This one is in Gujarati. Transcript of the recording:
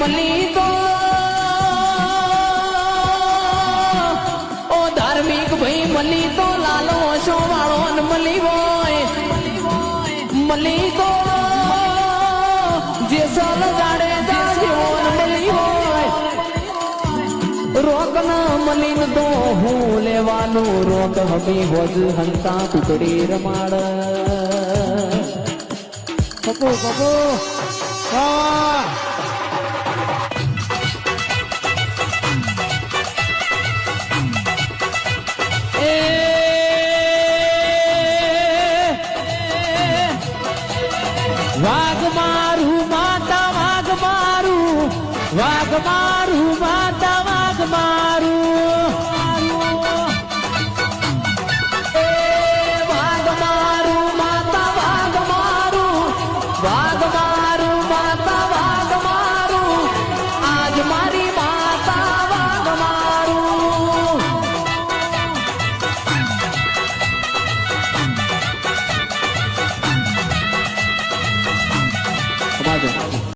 મળી તો ઓ ધાર્મિક ભાઈ મલી તો લાલો છો વાળો મલી હોય મલી તો જે સલ જાડે જેવો ને હોય મલીન તો હું લેવાનું રોક હમી હોજ હંતા કુકડી રમાડ. વાઘ મારું માતા, વાઘ મારું વાઘ મારું માતા, વાઘ મારું. વાઘ મારું માતા, વાઘ મારું, વાઘ